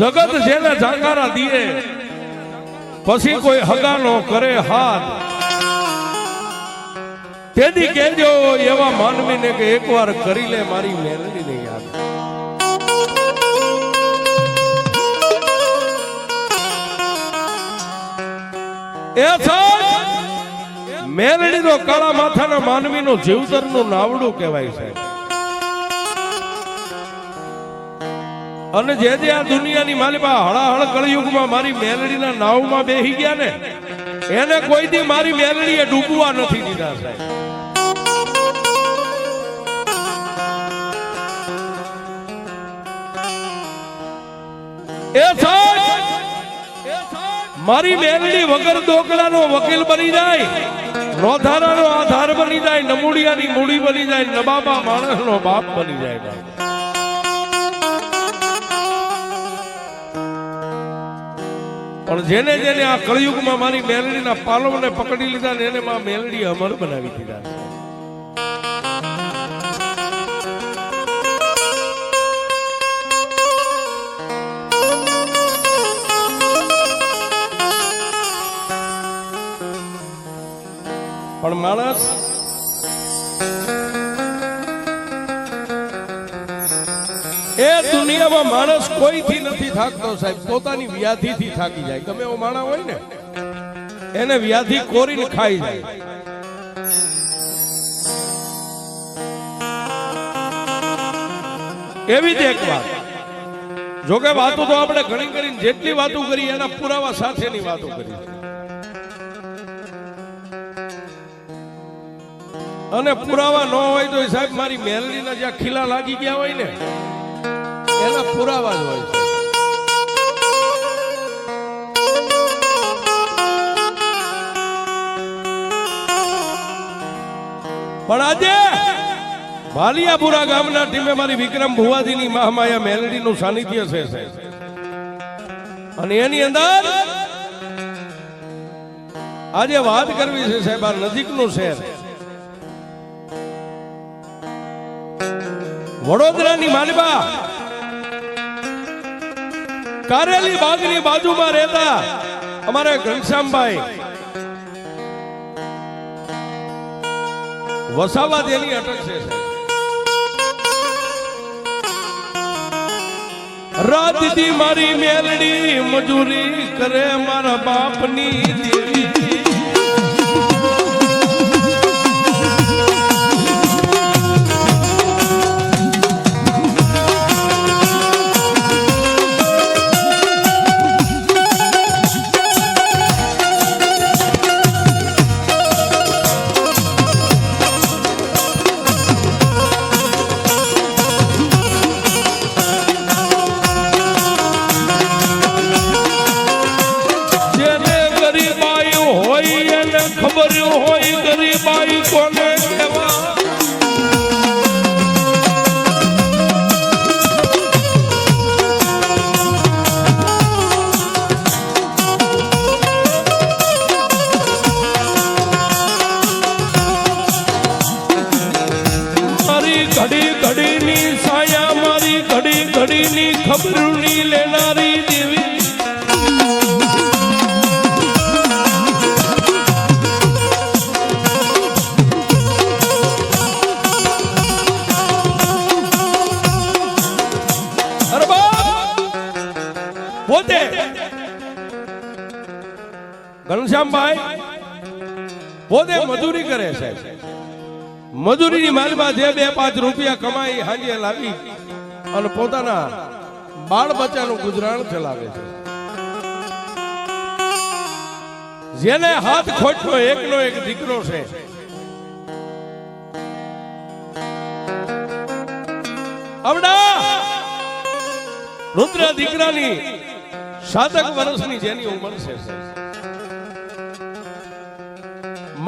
જગત જેને જાકારા દીએ પછી કોઈ હગાનો કરે હાથ. તેથી કહેજો એવા માનવીને કે એકવાર કરી લે મારી મેલડીને યાદ. એ સાહેબ મેલડીનો કાળા માથાના માનવીનો જીવતરનું નાવડું કહેવાય છે અને જે જે આ દુનિયાની માલિપા હળાહળ કળયુગમાં મારી મેલડીના નાવમાં બેહી ગયા ને, એને કોઈ દી મારી મેલડીએ ડૂબવા નથી દીધા સાહેબ. એ સાહેબ, મારી મેલડી વગર દોકડાનો વકીલ બની જાય, રોધારાનો આધાર બની જાય, નમૂડિયાની મૂડી બની જાય, નબાબા માણસનો બાપ બની જાય પણ જેને જેને આ કળયુગમાં મારી મેલડીના પાલવને પકડી લીધા ને એને માં મેલડી અમર બનાવી દીધા. પણ માણસ દુનિયામાં માણસ કોઈથી નથી થાકતો સાહેબ, પોતાની વ્યાધિથી થાકી જાય. ગમે એવો માણા હોય ને, એને વ્યાધિ કોરીને ખાઈ જાય. એવી જ એક વાત. જોકે વાતો તો આપણે ઘણી કરીને જેટલી વાતો કરી, એના પુરાવા સાથેની વાતો કરી. અને પુરાવા ન હોય તો સાહેબ, મારી મહેલની જ્યાં ખીલા લાગી ગયા હોય ને એના પુરાવા જ હોય છે. પણ આજે ભાલિયાપુરા ગામના ટીમે મારી વિક્રમ ભુવાજીની મહામાયા મેલડીનું સાનિધ્ય છે. અને એની અંદર આજે વાત કરવી છે, સાહેબ, આ નજીકનું શહેર. વડોદરાની માલબા કારેલી બાગની બાજુમાં રહેતા અમારે ઘનશ્યામભાઈ. વસાવા તેની અટક છે. રાતથી મારી મેલડી મજૂરી કરે મારા બાપની દેવી. ઘડી ખબરૂણી લેનારી દેવી પોતે. ઘનશ્યામભાઈ મજૂરી કરે છે. મજૂરીની માલમાં જે બે પાંચ રૂપિયા કમાઈ, હાંજે લાવી. અને પોતાના બાળ બચ્ચાનું ગુજરાન ચલાવે છે. જેને હાથ ખોટનો એકનો એક દીકરો છે. આવડા રુદ્ર દીકરાની સાતક વર્ષની જેની ઉંમર છે.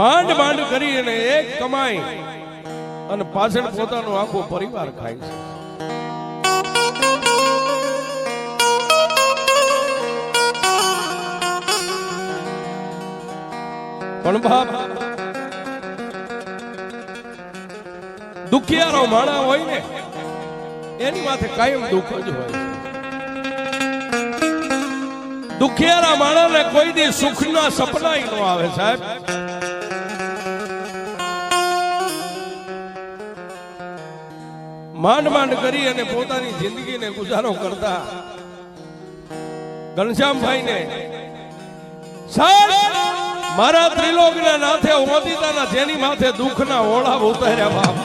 માંડ માંડ કરી અને એક કમાઈ અને પાછળ પોતાનો આખો પરિવાર ખાય છે. પણ બાપ દુખિયારો માણા હોય ને, એની માથે કાયમ દુઃખ જ હોય દુખિયારા માણસને કોઈ દી સુખના સપના ન આવે સાહેબ. માંડ માંડ કરી અને પોતાની જિંદગીને ગુજારો કરતા ઘનશ્યામભાઈ ને સાહેબ મારા ત્રિલોકના નાથે ઓદિતાના જેની માથે દુઃખના ઓળા ઉતાર્યા બાપ.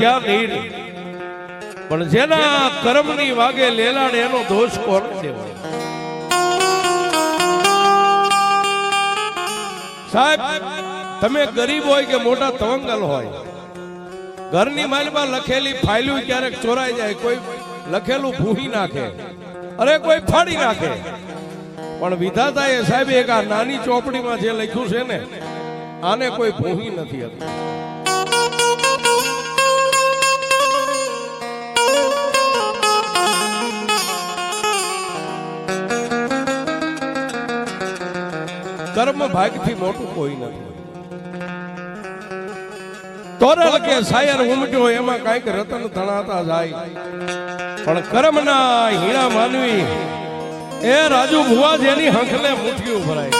ક્યાં નીર પણ જેના કર્મની વાગે લેલાડ એનો દોષ કોણ દેવાય સાહેબ, તમે ગરીબ હોય કે મોટા તવંગલ હોય, ઘરની માલમાં લખેલી ફાઇલું ક્યારેક ચોરાઈ જાય, કોઈ લખેલું ભૂહી નાખે, અરે કોઈ ફાડી નાખે. પણ વિધાતાએ સાહેબ, એક આ નાની ચોપડીમાં જે લખ્યું છે ને, આને કોઈ ભૂહી નથી હતી. કર્મ ભાગથી મોટું કોઈ નથી. તોરલ કે સાયર ઉમટ્યો, એમાં કંઈક રતન તણાતા જાય. પણ કર્મના હીણા માનવી, એ રાજુ ભુવા જેની હંખલે મુઠ્ઠીઓ ભરાય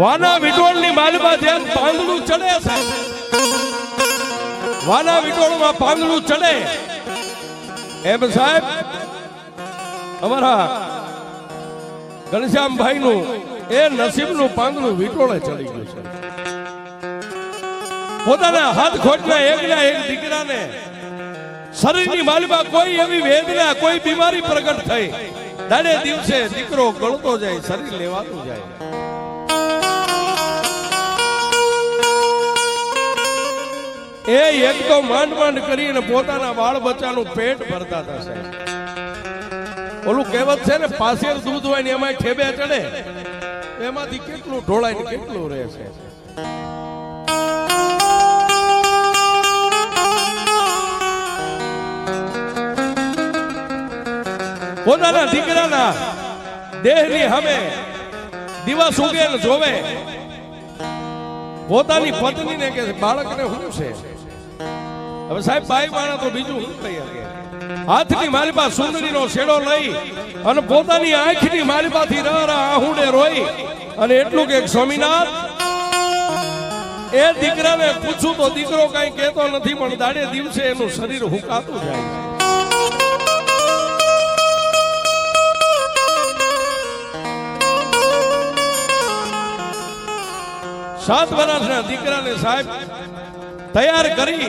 વાના વિટોળની માલમાં જેમ પાંદડું ચડે છે વાના વિટોળમાં પાંદડું ચડે. એમ સાહેબ, અમારા ઘનશ્યામભાઈ નું એ નસીબનું પાંદડું વિટોળે ચડી ગયું છે. પોતાના હાથ ખોટના એકના એક દીકરાને શરીરની માલમાં કોઈ એવી વેદના, કોઈ બીમારી પ્રગટ થઈ. દાડે દિવસે દીકરો ગળતો જાય, શરીર લેવાતું જાય. એ એક તો માંડ માંડ કરીને પોતાના બાળ બચ્ચાનું પેટ ભરતા હતા, સાહેબ. ઓલું કહેવત છે ને પાસેર દૂધ હોય ને એમાં ઠેબે ચડે. એમાંથી કેટલું ઢોળાય કેટલું રહે છે પોતાના દીકરાના દેહની હવે દિવસ ઉગે જોવે. પોતાની પત્નીને કે, બાળકને શું છે? હવે સાહેબ ભાઈ માણા તો બીજું હું તૈયાર હાથની માલિપા સુંદરીનો શેડો લઈ અને પોતાની આંખની માલિપાથી ર ર આહુડે રોઈ અને એટલું કે સ્વામિનાથ, એ દીકરાને પૂછું તો દીકરો કઈ કહેતો નથી, પણ દાડે દિવસે એનું શરીર હુકાતું જાય. સાત વર્ષના દીકરાને સાહેબ તૈયાર કરી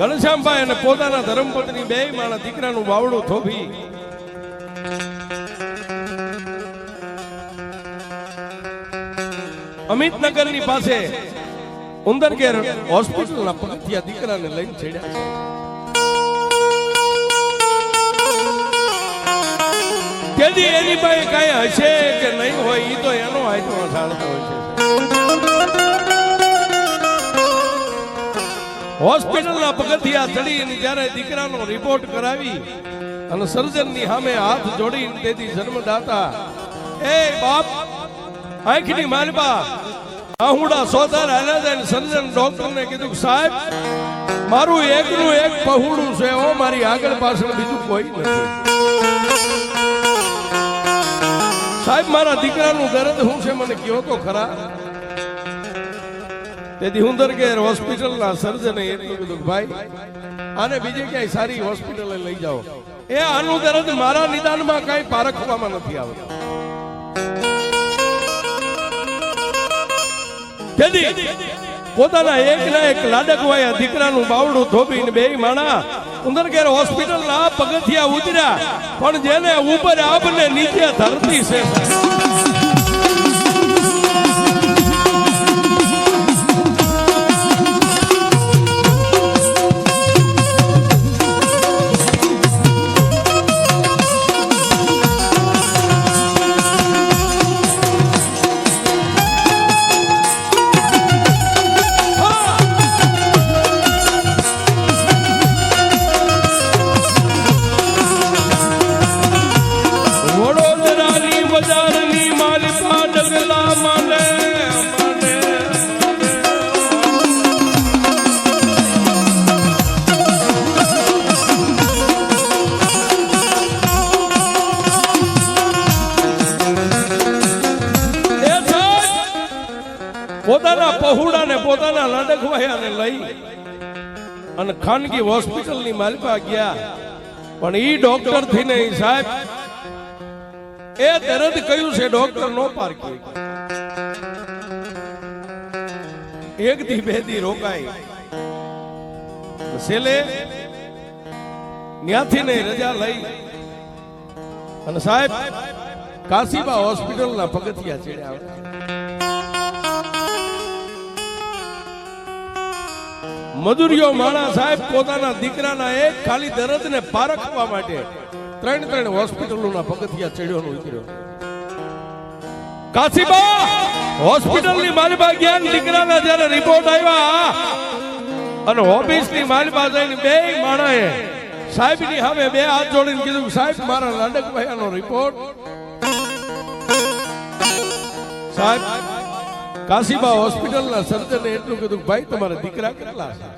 ઘનશ્યામભાઈ અને પોતાના ધર્મપત્ની બે માણા દીકરાનું વાવડું થોભી. અમિતનગરની પાસે ઉંદરગેર હોસ્પિટલના પગથિયા દીકરાને લઈને છેડ્યા તેથી એની પાસે કઈ હશે કે નહીં હોય એ તો એનો આઈટમ જાણતો હોય છે. હોસ્પિટલના પગથિયા ચડીને જ્યારે દીકરાનો રિપોર્ટ કરાવી અને સર્જનની સામે હાથ જોડીને તેથી જન્મદાતા, એ બાપ, આંખની માલબા આહુડા સોધાર હાલ્યા સર્જન ડોક્ટરને કીધું, સાહેબ, મારું એકનું એક પહોળું છે ઓ મારી આગળ પાછળ બીજું કોઈ નથી. સાહેબ, મારા દીકરાનું દર્દ શું છે, મને કયો તો ખરા? તેથી હુંદર હોસ્પિટલ હોસ્પિટલના સર્જને એટલું કીધું ભાઈ, આને બીજે ક્યાંય સારી હોસ્પિટલે લઈ જાઓ. એ આનું દર્દ મારા નિદાનમાં કાંઈ પારખવામાં નથી આવતું. તેથી પોતાના એક ના એક લાડકવાયા દીકરાનું બાવડું થોભીને બે માણા ઉંદરગેર હોસ્પિટલના પગથિયા ઉતર્યા, પણ જેને ઉપર આપને નીચે ધરતી છે. પોતાના લડકવાયાને લઈ અને ખાનગી હોસ્પિટલની માલિકા ગયા. પણ ઈ ડોક્ટરથી નહીં સાહેબ. એ દર્દ કયું છે ડોક્ટર નો પારકી એક થી બેથી રોકાય છેલ્લે ન્યાથી નહીં રજા લઈ. અને સાહેબ, કાશીબા હોસ્પિટલના પગથિયા ચડ્યા. મજૂરીઓ માણા સાહેબ, પોતાના દીકરાના એક ખાલી દર્દને પારખવા માટે ત્રણ ત્રણ હોસ્પિટલોના પગથિયા ચડ્યોનો ઉતર્યો. કાશીબા, હોસ્પિટલની માલિબા જ્ઞાન દીકરાના જ્યારે રિપોર્ટ આવ્યા અને ઓફિસની માલિબા જઈને બે માણાએ સાહેબની હવે બે હાથ જોડીને કીધું સાહેબ, મારા લાડકભાઈનો રિપોર્ટ સાહેબ કાશીબા હોસ્પિટલના સર્જને એટલું કીધું ભાઈ, તમારા દીકરા કેટલા છે?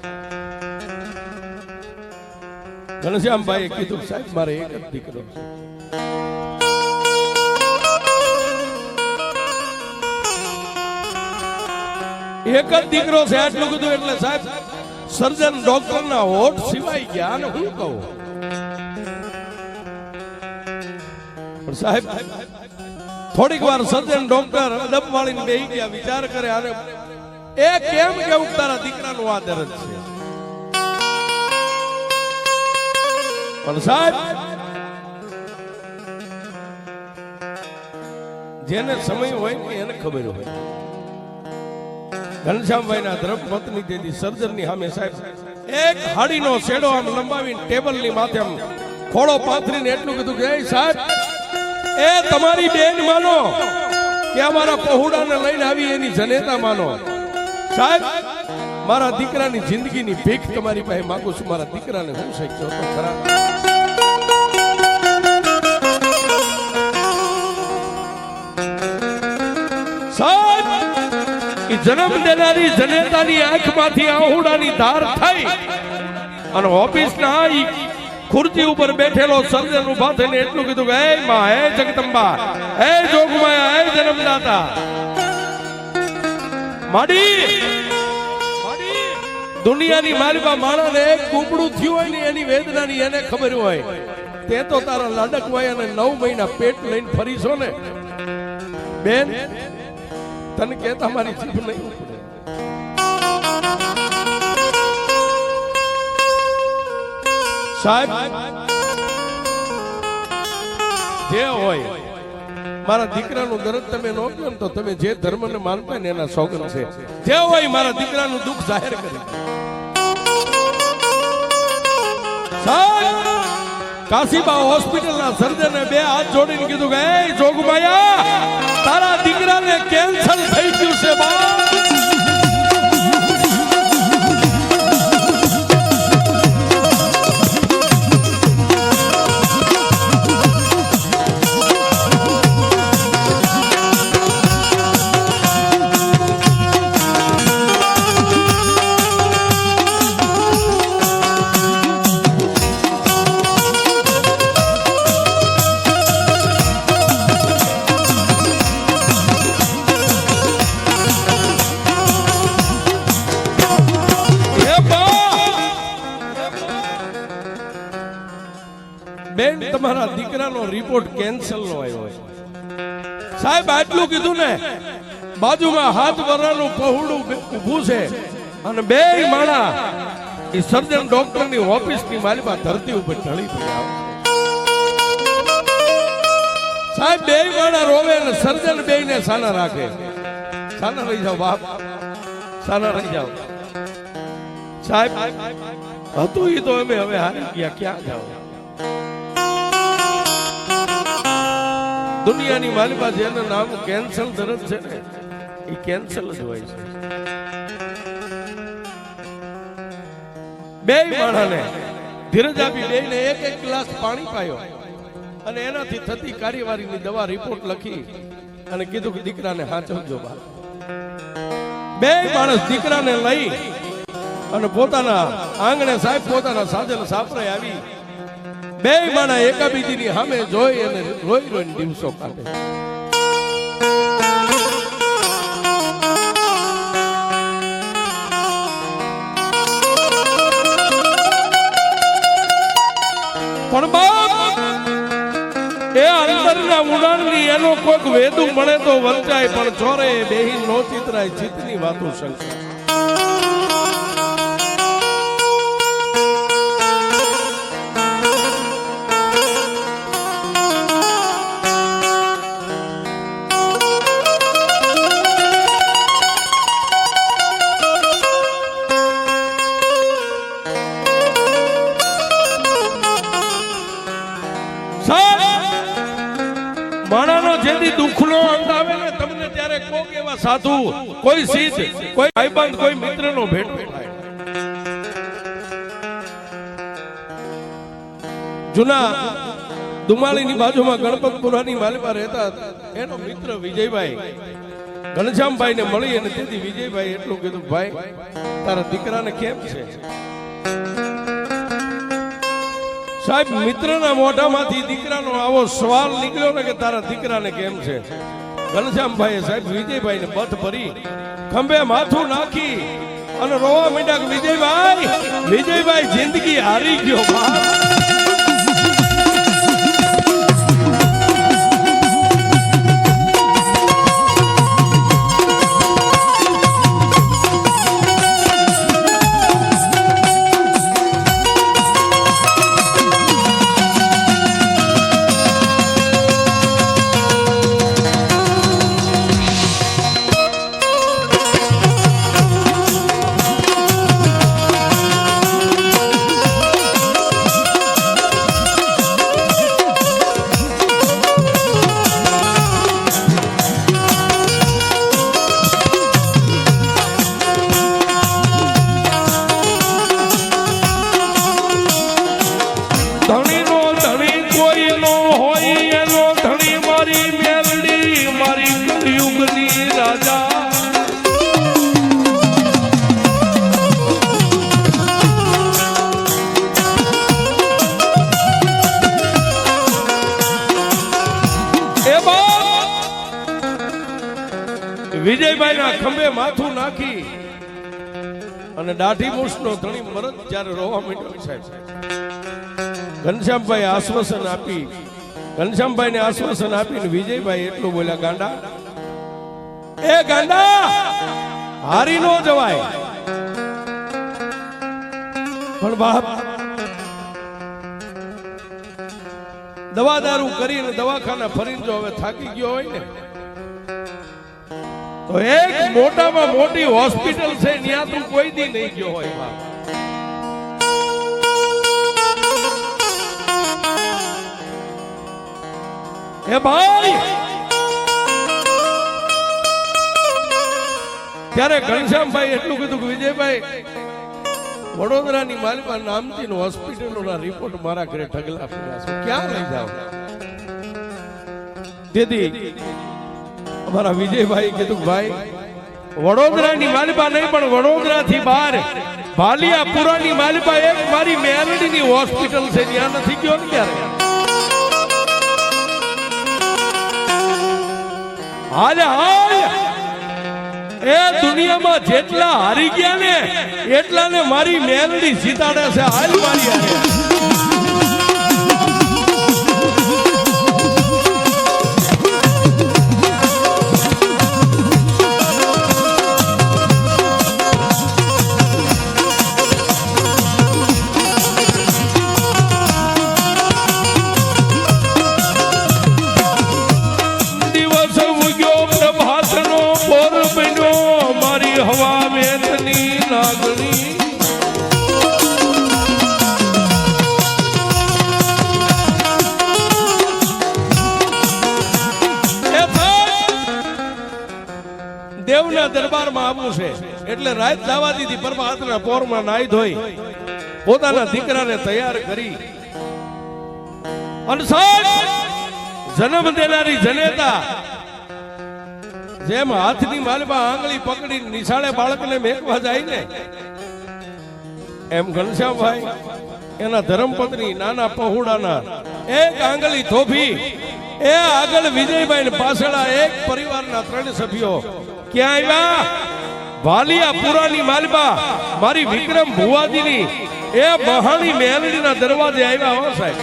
કીધું સાહેબ, મારે એક જ દીકરો છે. એક જ દીકરો છે આટલું કીધું એટલે સાહેબ સર્જન ડોક્ટર ના હોઠ સિવાય ગયા અને હું કહું? પણ સાહેબ થોડીક વાર સર્જન ડોક્ટર અદબ વાળીને બેહી ગયા વિચાર કરે, અરે, એ કેમ કેવું તારા દીકરાનું આ દર્દ છે? પણ સાહેબ, જેને સમય હોય ને એને ખબર હોય. ઘનશ્યામભાઈ ના ધર્મપત્ની તેથી સર્જનની સામે સાહેબ, એક હાડીનો શેડો આમ લંબાવીને ટેબલની માથે આમ ખોળો પાથરીને એટલું કીધું કે સાહેબ એ તમારી બેન માનો કે અમારા પહોડાને લઈને આવી એની જનેતા માનો. સાહેબ, મારા દીકરાની જિંદગીની ભીખ તમારી પાસે માગું છું. મારા દીકરાને હું શીખજો તો ખરા. જન્મ દેનારી જનેતાની આંખમાંથી આહુડાની ધાર થઈ અને ઓફિસના ઈ ખુરશી ઉપર બેઠેલો સર્જન ઊભા થઈને એટલું કીધું કે, હે માં, હે જગદંબા, હે જોગમાયા, હે જન્મદાતા. માડી, દુનિયાની માલિકા માણસને કુંબડું થયું હોય ને એની વેદનાની એને ખબર હોય. તે તો તારા લાડક હોય અને નવ મહિના પેટ લઈને ફરીશો ને. બેન, તને કહેતા મારી જીભ નહીં ઉપડે. સાહેબ, જે હોય, મારા દીકરાનું દર્દ તમે નો કહો તો તમે જે ધર્મને માનતા ને એના સોગન છે. જે હોય મારા દીકરાનું દુઃખ જાહેર કરી કાશીબા હોસ્પિટલના સર્જને બે હાથ જોડીને કીધું કે, એ જોગમાયા, તારા દીકરાને કેન્સર થઈ ગયું છે બા દીકરાનો રિપોર્ટ કેન્સલ નો આવ્યો હોય. સાહેબ, આટલું કીધું ને, બાજુમાં હાથ વરાનું પહોળું ઊભું છે અને બે માણા એ સર્જન ડોક્ટરની ઓફિસની માલિમાં ધરતી ઉપર ઢળી પડ્યા. સાહેબ, બે માણા રોવે અને સર્જન બે ને સાના રાખે. સાના રહી જાઓ, બાપ. સાના રહી જાઓ. સાહેબ, હતું એ તો અમે હવે હારી ગયા, ક્યાં જાવ દુનિયાની મારી પાસે એનું નામ કેન્સલ દરદ છે ને, એ કેન્સલ જ હોય છે. બે માણસને ધીરજ આપી બે એક એક ગ્લાસ પાણી પાયો અને એનાથી થતી કાર્યવાહીની દવા રિપોર્ટ લખી અને કીધું કે દીકરાને હાચવજો બા. બે માણસ દીકરાને લઈ અને પોતાના આંગણે સાહેબ પોતાના સાધન સાપરે આવી બે માણા એકાબીજીની સામે જોઈ અને રોઈ રોઈને દિવસો કાઢે. પણ બાપ, એ અંદરના ઉડાણની એનો કોઈક વેદું મળે તો વંચાય, પણ છોરે બેહી નો ચિતરાય, ચિત્તની વાતો શંકા કોક સાધુ, કોઈ સિદ્ધ, કોઈ ભાઈબંધ, કોઈ મિત્રનો ભેટ થાય. જૂના દુમાળીની બાજુમાં ગણપતપુરાની માલિકા રહેતા એનો મિત્ર વિજયભાઈ. ઘનશ્યામભાઈ ને મળી અને તેથી વિજયભાઈ એટલું કીધું, ભાઈ, તારા દીકરાને કેમ છે? સાહેબ, મિત્રના મોઢામાંથી દીકરાનો આવો સવાલ નીકળ્યો ને કે તારા દીકરાને કેમ છે? ઘનશ્યામભાઈએ સાહેબ, વિજયભાઈને બથ ભરી, ખંભે માથું નાખી અને રોવા માંડ્યા વિજયભાઈ વિજયભાઈ, જિંદગી હારી ગયો, બાપ. ખંભે માથું નાખી અને દાઢી મૂછનો ધણી મરદ જ્યારે રોવા માંડ્યો સાહેબ ઘનશ્યામભાઈ આશ્વાસન આપી. ઘનશ્યામભાઈ ને આશ્વાસન આપીને વિજયભાઈ એટલું બોલ્યા, ગાંડા, એ ગાંડા, હારી નો જવાય. પણ બાપ, દવા દારૂ કરીને દવાખાના ફરીને જો હવે થાકી ગયો હોય ને તો એક મોટામાં મોટી હોસ્પિટલ છે, ત્યાં તું કોઈ દી નહીં ગયો હોય બાપ. હે ભાઈ! ત્યારે ઘનશ્યામભાઈ એટલું કીધું કે વિજયભાઈ, વડોદરાની માલિકા નામચીન હોસ્પિટલોના રિપોર્ટ મારા ઘરે ઢગલા પડ્યા છે. ક્યાં લઈ જાવ તેથી અમારા વિજયભાઈ કીધું ભાઈ, વડોદરાની માલિપા નહીં, પણ વડોદરાથી બહાર ભાલિયાપુરાની માલિપા એક મારી મેલડીની હોસ્પિટલ છે, ત્યાં નથી ગયો ને ક્યારે? હાલે, હાલ. એ દુનિયામાં જેટલા હારી ગયા ને એટલા ને મારી મેલડી જીતાડે છે. હાલ, મારી દેવના દરબારમાં આવવું છે. એટલે રાત દાવા દીધી પ્રભાતના પોરમાં નાઈ ધોઈ. પોતાના દીકરાને તૈયાર કરી. જન્મ દેનારી જનેતા, જેમ હાથની માલમાં આંગળી પકડી નિશાળે બાળકને મેકવા જાય ને, એમ ઘનશ્યામભાઈ, એના ધર્મપત્ની નાના પહોળાના એક આંગળી થોભી એ આગળ વિજયભાઈ પાછળ એક પરિવારના ત્રણ સભ્યો. ક્યાં આવ્યા? વાલિયા પુરાની માલબા મારી વિક્રમ ભુવાજીની એ મહાની મેલડીના દરવાજે આવ્યા હો સાહેબ.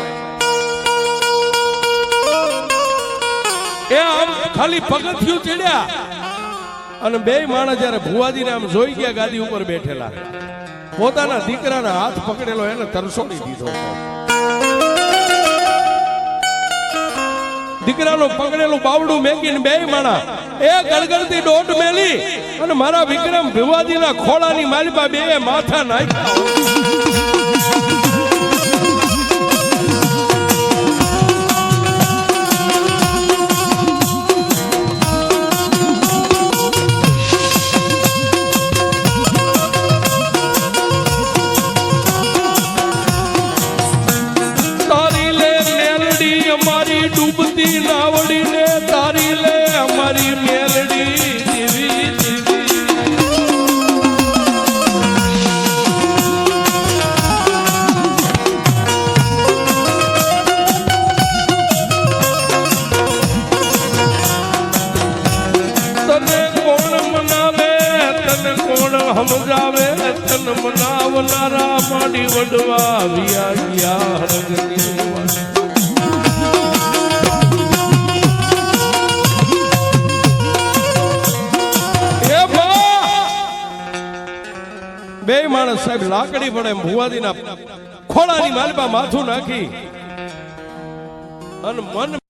એ આમ ખાલી પગથિયું ચડ્યા. અને બે માણસ જયારે ભુવાજીને આમ જોઈ ગયા ગાદી ઉપર બેઠેલા. પોતાના દીકરાના હાથ પકડેલો એને તરસોડી દીધો. દીકરાનું પકડેલું બાવડું મેકીને બે માણા. એ ગળગળતી દોટ મેલી અને મારા વિક્રમ ભુવાજીના ખોળાની માલિપા બે માથા નાખ્યા. માડી વડવા વિયા ગયા બા! બે માણસ સાહેબ લાકડી પડે ભુવાદીના ખોળાની માલમાં માથું નાખી અને મન